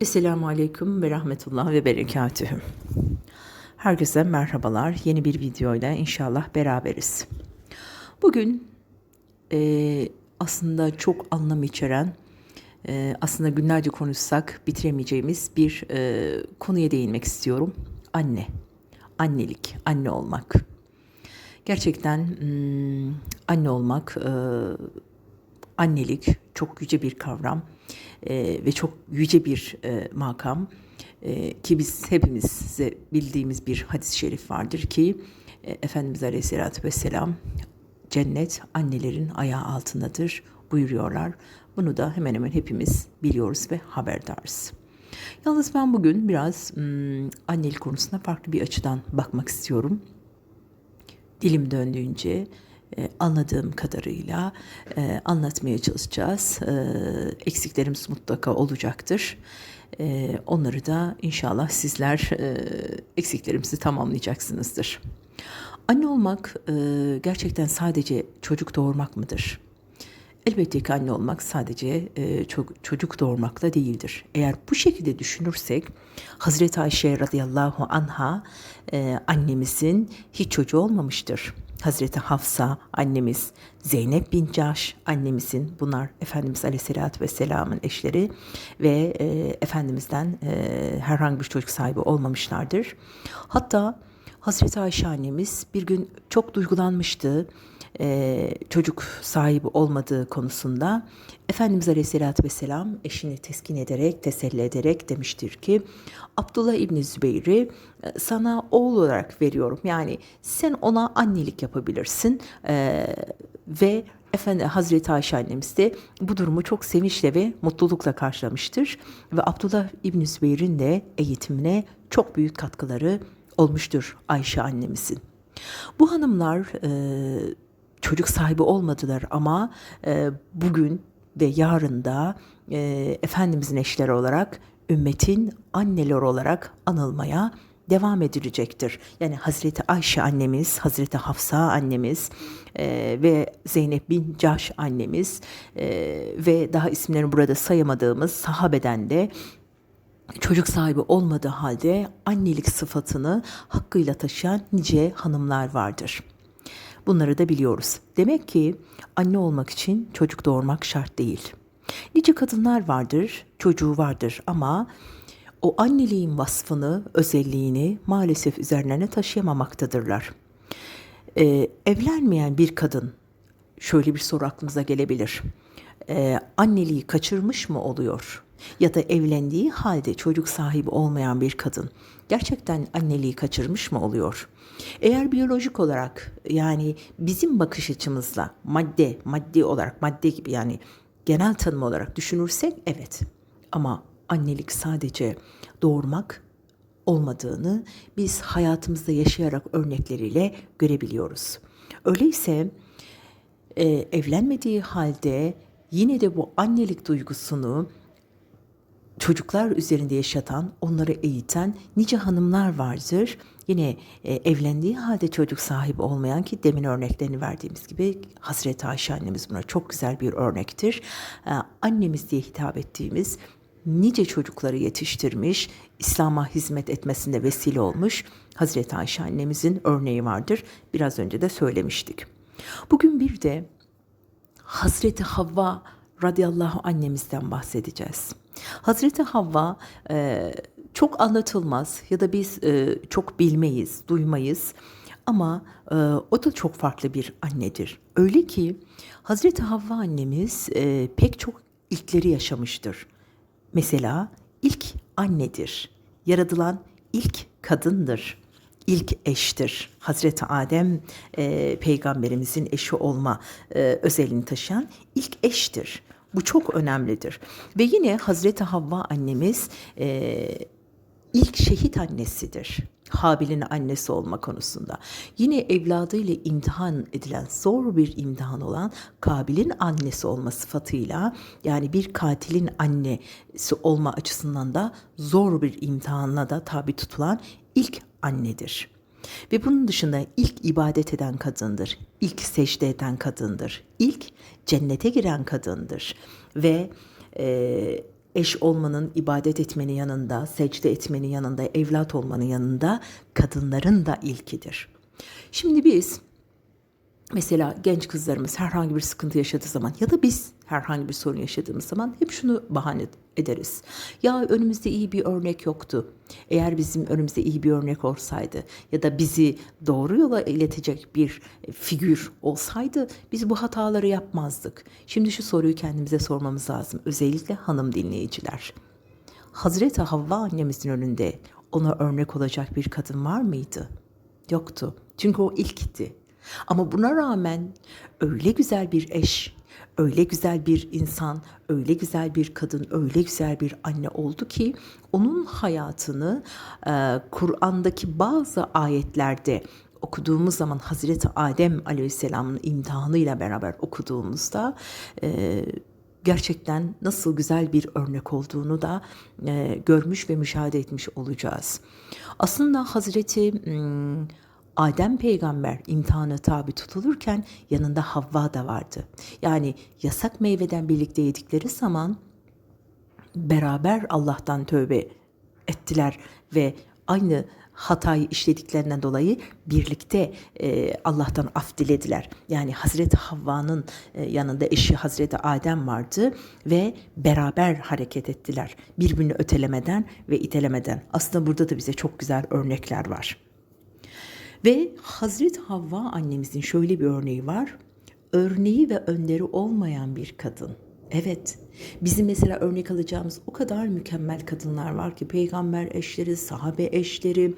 Esselamu Aleyküm ve Rahmetullah ve Berekatühüm. Herkese merhabalar. Yeni bir videoyla inşallah beraberiz. Bugün e, aslında çok anlam içeren, e, aslında günlerce konuşsak bitiremeyeceğimiz bir e, konuya değinmek istiyorum. Anne, annelik, anne olmak. Gerçekten hmm, anne olmak, e, annelik çok yüce bir kavram e, ve çok yüce bir e, makam e, ki biz hepimiz bildiğimiz bir hadis-i şerif vardır ki e, Efendimiz Aleyhisselatü Vesselam cennet annelerin ayağı altındadır buyuruyorlar. Bunu da hemen hemen hepimiz biliyoruz ve haberdarız. Yalnız ben bugün biraz hmm, annelik konusuna farklı bir açıdan bakmak istiyorum. Dilim döndüğünce anladığım kadarıyla e, anlatmaya çalışacağız. E, eksiklerimiz mutlaka olacaktır. E, onları da inşallah sizler e, eksiklerimizi tamamlayacaksınızdır. Anne olmak e, gerçekten sadece çocuk doğurmak mıdır? Elbette ki anne olmak sadece e, çok, çocuk doğurmakla değildir. Eğer bu şekilde düşünürsek Hazreti Ayşe radıyallahu anha e, annemizin hiç çocuğu olmamıştır. Hazreti Hafsa annemiz, Zeynep bin Caş annemizin bunlar Efendimiz Aleyhisselatü Vesselam'ın eşleri ve e, Efendimiz'den e, herhangi bir çocuk sahibi olmamışlardır. Hatta Hazreti Ayşe annemiz bir gün çok duygulanmıştı e, çocuk sahibi olmadığı konusunda Efendimiz Aleyhisselatü Vesselam eşini teskin ederek, teselli ederek demiştir ki Abdullah İbni Zübeyir'i e, sana oğul olarak veriyorum. Yani sen ona annelik yapabilirsin e, ve Efendi Hazreti Ayşe annemiz de bu durumu çok sevinçle ve mutlulukla karşılamıştır. Ve Abdullah İbni Zübeyir'in de eğitimine çok büyük katkıları olmuştur Ayşe annemizin. Bu hanımlar e, çocuk sahibi olmadılar ama e, bugün ve yarın da e, Efendimizin eşleri olarak ümmetin anneleri olarak anılmaya devam edilecektir. Yani Hazreti Ayşe annemiz, Hazreti Hafsa annemiz e, ve Zeynep bin Caş annemiz e, ve daha isimlerini burada sayamadığımız sahabeden de çocuk sahibi olmadığı halde annelik sıfatını hakkıyla taşıyan nice hanımlar vardır. Bunları da biliyoruz. Demek ki anne olmak için çocuk doğurmak şart değil. Nice kadınlar vardır, çocuğu vardır ama o anneliğin vasfını, özelliğini maalesef üzerlerine taşıyamamaktadırlar. Ee, evlenmeyen bir kadın, şöyle bir soru aklımıza gelebilir. Ee, anneliği kaçırmış mı oluyor? Ya da evlendiği halde çocuk sahibi olmayan bir kadın gerçekten anneliği kaçırmış mı oluyor? Eğer biyolojik olarak yani bizim bakış açımızla madde, maddi olarak madde gibi yani genel tanım olarak düşünürsek evet. Ama annelik sadece doğurmak olmadığını biz hayatımızda yaşayarak örnekleriyle görebiliyoruz. Öyleyse e, evlenmediği halde yine de bu annelik duygusunu çocuklar üzerinde yaşatan, onları eğiten nice hanımlar vardır. Yine e, evlendiği halde çocuk sahibi olmayan ki demin örneklerini verdiğimiz gibi Hazreti Ayşe annemiz buna çok güzel bir örnektir. E, annemiz diye hitap ettiğimiz nice çocukları yetiştirmiş, İslam'a hizmet etmesinde vesile olmuş Hazreti Ayşe annemizin örneği vardır. Biraz önce de söylemiştik. Bugün bir de Hazreti Havva radıyallahu annemizden bahsedeceğiz. Hazreti Havva e, çok anlatılmaz ya da biz e, çok bilmeyiz, duymayız. Ama e, o da çok farklı bir annedir. Öyle ki Hazreti Havva annemiz e, pek çok ilkleri yaşamıştır. Mesela ilk annedir. Yaratılan ilk kadındır. İlk eştir. Hazreti Adem e, peygamberimizin eşi olma e, özelliğini taşıyan ilk eştir. Bu çok önemlidir. Ve yine Hazreti Havva annemiz e, ilk şehit annesidir. Habil'in annesi olma konusunda. Yine evladıyla imtihan edilen zor bir imtihan olan Kabil'in annesi olma sıfatıyla yani bir katilin annesi olma açısından da zor bir imtihanla da tabi tutulan ilk annedir. Ve bunun dışında ilk ibadet eden kadındır, ilk secde eden kadındır, ilk cennete giren kadındır ve e, eş olmanın, ibadet etmenin yanında, secde etmenin yanında, evlat olmanın yanında kadınların da ilkidir. Şimdi biz mesela genç kızlarımız herhangi bir sıkıntı yaşadığı zaman ya da biz herhangi bir sorun yaşadığımız zaman hep şunu bahane ederiz. Ya önümüzde iyi bir örnek yoktu. Eğer bizim önümüzde iyi bir örnek olsaydı ya da bizi doğru yola iletecek bir figür olsaydı biz bu hataları yapmazdık. Şimdi şu soruyu kendimize sormamız lazım. Özellikle hanım dinleyiciler. Hazreti Havva annemizin önünde ona örnek olacak bir kadın var mıydı? Yoktu. Çünkü o ilkti. Ama buna rağmen öyle güzel bir eş, öyle güzel bir insan, öyle güzel bir kadın, öyle güzel bir anne oldu ki onun hayatını e, Kur'an'daki bazı ayetlerde okuduğumuz zaman Hazreti Adem Aleyhisselam'ın imtihanıyla beraber okuduğumuzda e, gerçekten nasıl güzel bir örnek olduğunu da e, görmüş ve müşahede etmiş olacağız. Aslında Hazreti hmm, Adem peygamber imtihana tabi tutulurken yanında Havva da vardı. Yani yasak meyveden birlikte yedikleri zaman beraber Allah'tan tövbe ettiler ve aynı hatayı işlediklerinden dolayı birlikte e, Allah'tan af dilediler. Yani Hazreti Havva'nın e, yanında eşi Hazreti Adem vardı ve beraber hareket ettiler. Birbirini ötelemeden ve itelemeden. Aslında burada da bize çok güzel örnekler var. Ve Hazreti Havva annemizin şöyle bir örneği var. Örneği ve önderi olmayan bir kadın. Evet, bizim mesela örnek alacağımız o kadar mükemmel kadınlar var ki peygamber eşleri, sahabe eşleri,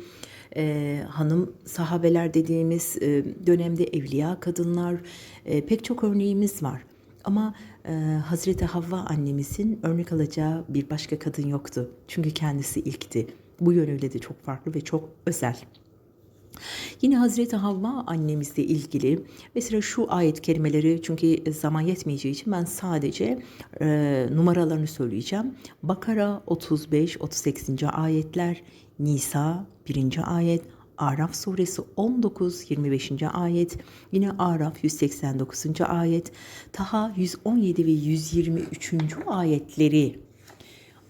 e, hanım sahabeler dediğimiz e, dönemde evliya kadınlar, e, pek çok örneğimiz var. Ama e, Hazreti Havva annemizin örnek alacağı bir başka kadın yoktu. Çünkü kendisi ilkti. Bu yönüyle de çok farklı ve çok özel. Yine Hazreti Havva annemizle ilgili mesela şu ayet kelimeleri çünkü zaman yetmeyeceği için ben sadece e, numaralarını söyleyeceğim. Bakara 35-38. ayetler, Nisa 1. ayet, Araf suresi 19 25. ayet, yine Araf 189. ayet, Taha 117 ve 123. ayetleri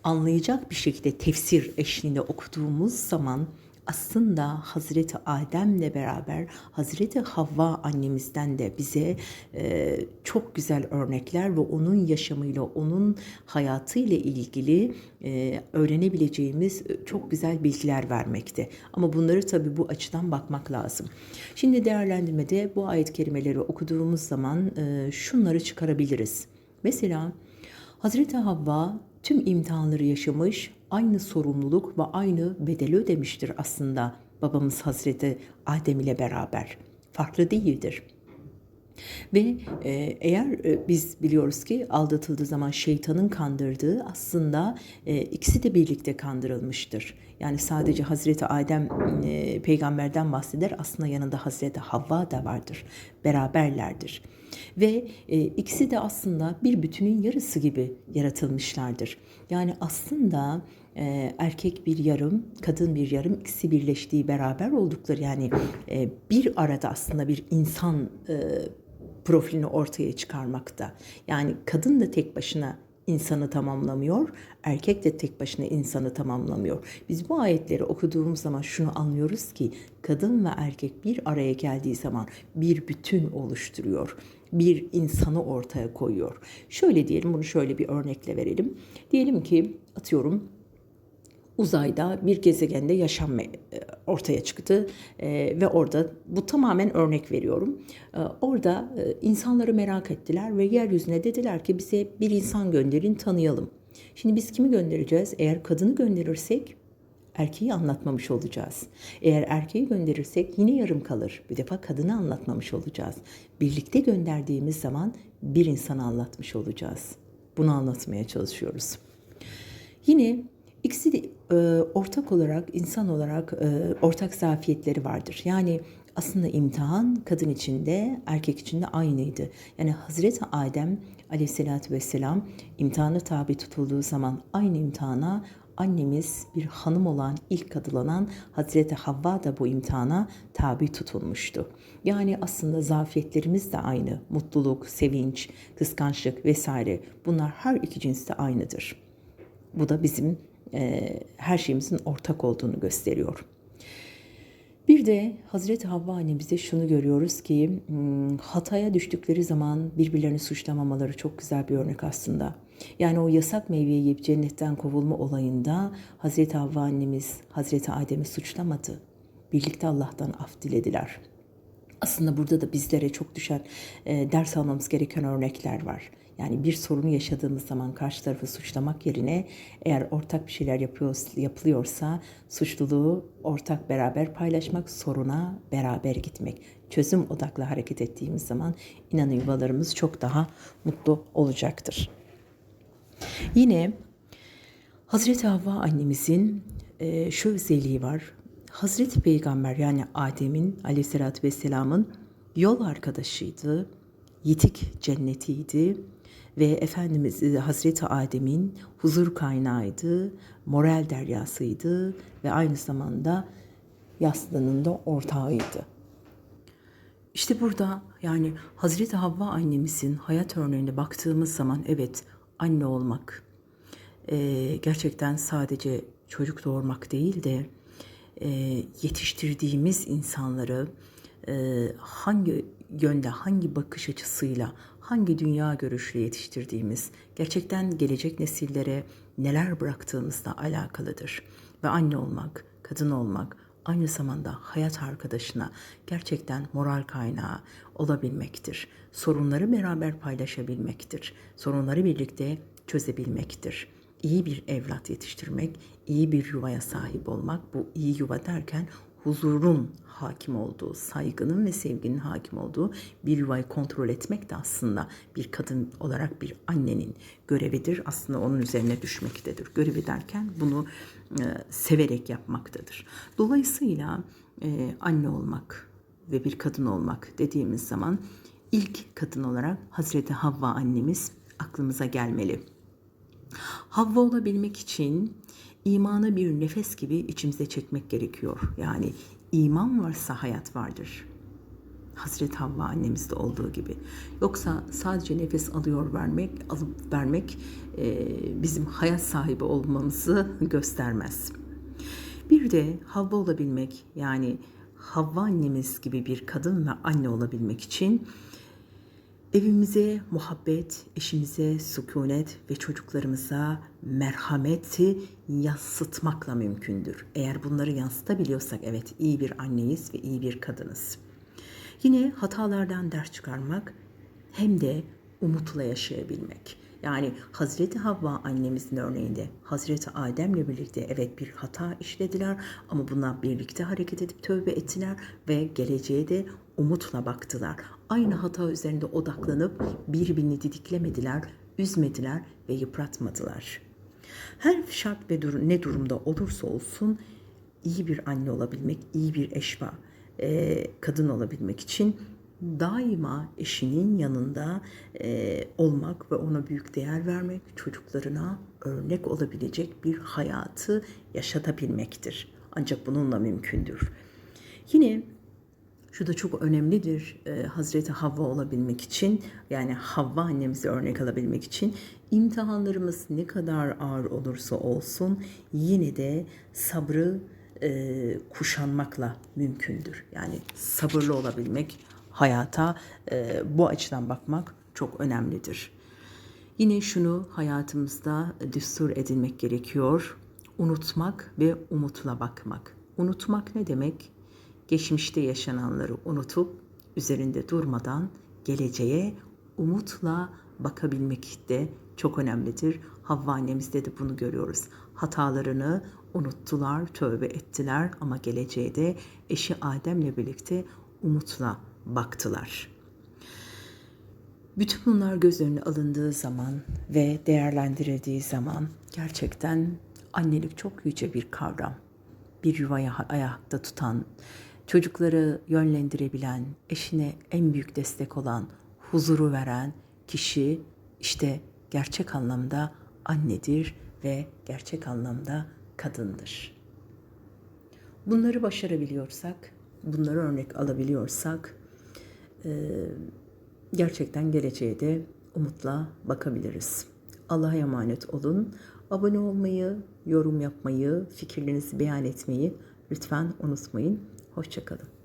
anlayacak bir şekilde tefsir eşliğinde okuduğumuz zaman aslında Hazreti Adem'le beraber Hazreti Havva annemizden de bize e, çok güzel örnekler ve onun yaşamıyla, onun hayatıyla ilgili e, öğrenebileceğimiz çok güzel bilgiler vermekte. Ama bunları tabii bu açıdan bakmak lazım. Şimdi değerlendirmede bu ayet kelimeleri okuduğumuz zaman e, şunları çıkarabiliriz. Mesela Hazreti Havva tüm imtihanları yaşamış, aynı sorumluluk ve aynı bedeli ödemiştir aslında babamız Hazreti Adem ile beraber. Farklı değildir. Ve e, eğer e, biz biliyoruz ki aldatıldığı zaman şeytanın kandırdığı aslında e, ikisi de birlikte kandırılmıştır. Yani sadece Hazreti Adem e, peygamberden bahseder aslında yanında Hazreti Havva da vardır. Beraberlerdir. Ve e, ikisi de aslında bir bütünün yarısı gibi yaratılmışlardır. Yani aslında e, erkek bir yarım, kadın bir yarım ikisi birleştiği beraber oldukları yani e, bir arada aslında bir insan e, profilini ortaya çıkarmakta. Yani kadın da tek başına insanı tamamlamıyor, erkek de tek başına insanı tamamlamıyor. Biz bu ayetleri okuduğumuz zaman şunu anlıyoruz ki kadın ve erkek bir araya geldiği zaman bir bütün oluşturuyor. Bir insanı ortaya koyuyor. Şöyle diyelim, bunu şöyle bir örnekle verelim. Diyelim ki atıyorum uzayda bir gezegende yaşam e, ortaya çıktı e, ve orada bu tamamen örnek veriyorum. E, orada insanları merak ettiler ve yeryüzüne dediler ki bize bir insan gönderin tanıyalım. Şimdi biz kimi göndereceğiz? Eğer kadını gönderirsek erkeği anlatmamış olacağız. Eğer erkeği gönderirsek yine yarım kalır. Bir defa kadını anlatmamış olacağız. Birlikte gönderdiğimiz zaman bir insanı anlatmış olacağız. Bunu anlatmaya çalışıyoruz. Yine İkisi de e, ortak olarak, insan olarak e, ortak zafiyetleri vardır. Yani aslında imtihan kadın için de erkek için de aynıydı. Yani Hazreti Adem aleyhissalatü vesselam imtihanı tabi tutulduğu zaman aynı imtihana annemiz bir hanım olan ilk adılanan Hazreti Havva da bu imtihana tabi tutulmuştu. Yani aslında zafiyetlerimiz de aynı. Mutluluk, sevinç, kıskançlık vesaire bunlar her iki cinste aynıdır. Bu da bizim e, her şeyimizin ortak olduğunu gösteriyor. Bir de Hazreti Havva annemizde şunu görüyoruz ki hmm, hataya düştükleri zaman birbirlerini suçlamamaları çok güzel bir örnek aslında. Yani o yasak meyveyi yiyip cennetten kovulma olayında Hazreti Havva annemiz Hazreti Adem'i suçlamadı. Birlikte Allah'tan af dilediler. Aslında burada da bizlere çok düşen e, ders almamız gereken örnekler var. Yani bir sorunu yaşadığımız zaman karşı tarafı suçlamak yerine eğer ortak bir şeyler yapıyor, yapılıyorsa suçluluğu ortak beraber paylaşmak, soruna beraber gitmek. Çözüm odaklı hareket ettiğimiz zaman inanın yuvalarımız çok daha mutlu olacaktır. Yine Hazreti Havva annemizin e, şu özelliği var. Hazreti Peygamber yani Adem'in aleyhissalatü vesselamın yol arkadaşıydı, yitik cennetiydi ve Efendimiz e, Hazreti Adem'in huzur kaynağıydı, moral deryasıydı ve aynı zamanda yastığının da ortağıydı. İşte burada yani Hazreti Havva annemizin hayat örneğine baktığımız zaman evet anne olmak e, gerçekten sadece çocuk doğurmak değil de e, yetiştirdiğimiz insanları e, hangi yönde, hangi bakış açısıyla, hangi dünya görüşle yetiştirdiğimiz, gerçekten gelecek nesillere neler bıraktığımızla alakalıdır. Ve anne olmak, kadın olmak, aynı zamanda hayat arkadaşına gerçekten moral kaynağı olabilmektir. Sorunları beraber paylaşabilmektir. Sorunları birlikte çözebilmektir. İyi bir evlat yetiştirmek, iyi bir yuvaya sahip olmak, bu iyi yuva derken huzurun hakim olduğu, saygının ve sevginin hakim olduğu bir yuvayı kontrol etmek de aslında bir kadın olarak bir annenin görevidir. Aslında onun üzerine düşmektedir. Görevi derken bunu e, severek yapmaktadır. Dolayısıyla e, anne olmak ve bir kadın olmak dediğimiz zaman ilk kadın olarak Hazreti Havva annemiz aklımıza gelmeli. Havva olabilmek için imanı bir nefes gibi içimize çekmek gerekiyor. Yani iman varsa hayat vardır. Hazreti Havva annemizde olduğu gibi. Yoksa sadece nefes alıyor vermek, alıp vermek e, bizim hayat sahibi olmamızı göstermez. Bir de Havva olabilmek yani Havva annemiz gibi bir kadın ve anne olabilmek için Evimize muhabbet, eşimize sükunet ve çocuklarımıza merhameti yansıtmakla mümkündür. Eğer bunları yansıtabiliyorsak evet iyi bir anneyiz ve iyi bir kadınız. Yine hatalardan ders çıkarmak hem de umutla yaşayabilmek. Yani Hazreti Havva annemizin örneğinde Hazreti Adem'le birlikte evet bir hata işlediler ama buna birlikte hareket edip tövbe ettiler ve geleceğe de umutla baktılar. Aynı hata üzerinde odaklanıp birbirini didiklemediler, üzmediler ve yıpratmadılar. Her şart ve dur ne durumda olursa olsun iyi bir anne olabilmek, iyi bir eşba, kadın olabilmek için daima eşinin yanında e, olmak ve ona büyük değer vermek, çocuklarına örnek olabilecek bir hayatı yaşatabilmektir. Ancak bununla mümkündür. Yine şu da çok önemlidir e, Hazreti Havva olabilmek için yani Havva annemizi örnek alabilmek için imtihanlarımız ne kadar ağır olursa olsun yine de sabrı e, kuşanmakla mümkündür. Yani sabırlı olabilmek hayata e, bu açıdan bakmak çok önemlidir. Yine şunu hayatımızda düstur edilmek gerekiyor. Unutmak ve umutla bakmak. Unutmak ne demek? Geçmişte yaşananları unutup üzerinde durmadan geleceğe umutla bakabilmek de çok önemlidir. Havva annemizde de bunu görüyoruz. Hatalarını unuttular, tövbe ettiler ama geleceğe de eşi Adem'le birlikte umutla baktılar. Bütün bunlar göz önüne alındığı zaman ve değerlendirildiği zaman gerçekten annelik çok yüce bir kavram. Bir yuvayı ayakta tutan, çocukları yönlendirebilen, eşine en büyük destek olan, huzuru veren kişi işte gerçek anlamda annedir ve gerçek anlamda kadındır. Bunları başarabiliyorsak, bunları örnek alabiliyorsak gerçekten geleceğe de umutla bakabiliriz. Allah'a emanet olun. Abone olmayı, yorum yapmayı, fikirlerinizi beyan etmeyi lütfen unutmayın. Hoşçakalın.